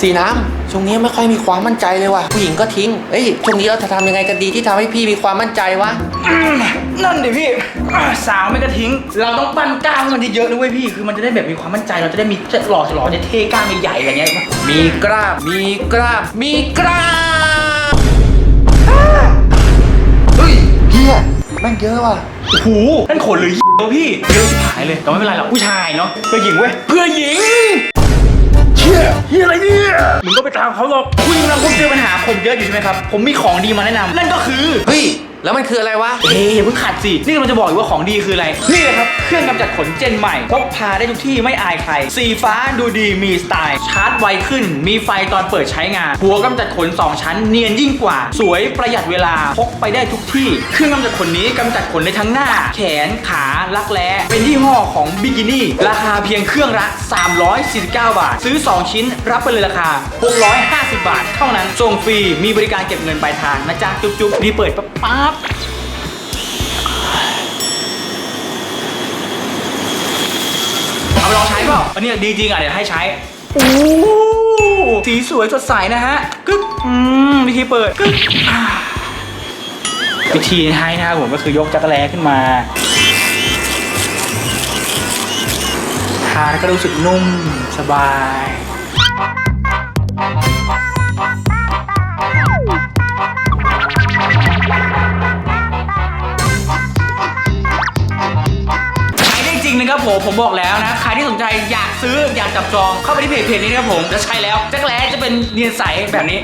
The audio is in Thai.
สีน้ำช่วงนี้ไม่ค่อยมีความมั่นใจเลยว่ะผู้หญิงก็ทิ้งเอ้ยช่วงนี้เราจะทำยังไงกันดีที่ทำให้พี่มีความมั่นใจวะนั่นดิพี่อะสาวไม่ก็ทิ้ง เราต้องปั้นกล้ามให้มันเยอะๆนะเว้ยพี่ คือมันจะได้แบบมีความมั่นใจเราจะได้มีหล่อหล่อจะเท่กล้ามใหญ่ๆอะไรเงี้ยมีกล้ามมีกล้ามมีกล้าม เยอะว่ะโอ้โหนั่นขนหรือเหี้ยวะพี่เยอะชิบหายเลยแต่ไม่เป็นไรหรอกผู้ชายเนาะเพื่อหญิงเว้ยเพื่อหญิงเชี่ยเฮียอะไรเนี่ยมึงก็ไปตามเขาหรอกคุณกำลังพบเจอปัญหาผมเยอะอยู่ใช่ไหมครับผมมีของดีมาแนะนำนั่นก็คือเฮ้ย แล้วมันคืออะไรวะ เอ้ยอย่าเพิ่งขัดสิ นี่กำลังจะบอกอยู่ว่าของดีคืออะไร นี่เลยครับ เครื่องกำจัดขนเจนใหม่พกพาได้ทุกที่ไม่อายใคร สีฟ้าดูดีมีสไตล์ ชาร์จไวขึ้น มีไฟตอนเปิดใช้งาน หัวกำจัดขน 2 ชั้น เนียนยิ่งกว่า สวยประหยัดเวลา พกไปได้ทุกที่ เครื่องกำจัดขนนี้กำจัดขนในทั้งหน้า แขน ขาลักแร้ เป็นยี่ห้อของบิกินี่ ราคาเพียงเครื่องละ 349 บาท ซื้อ 2 ชิ้น รับไปเลยราคา 650 บาท เท่านั้น ส่งฟรี มีบริการเก็บเงินปลายทางนะจ๊ะ จุ๊บๆรีบเปิดปั๊บ องใช้เปล่าอันนี้ดีจริงอะเดี๋ยวให้ใช้โอ้สีสวยสดใสนะฮะกึ๊บอืมวิธีเปิดกึ๊บอ่าวิธีให้นะครับผมก็คือยกจักรแลขึ้นมาทาแล้วก็รู้สึกนุ่มสบาย ครับผมผมบอกแล้วนะใครที่สนใจอยากซื้ออยากจับจองเข้าไปที่เพจเพจนี้นะครับผมจะใช้แล้วจักรแร้จะเป็นเนียนใสแบบนี้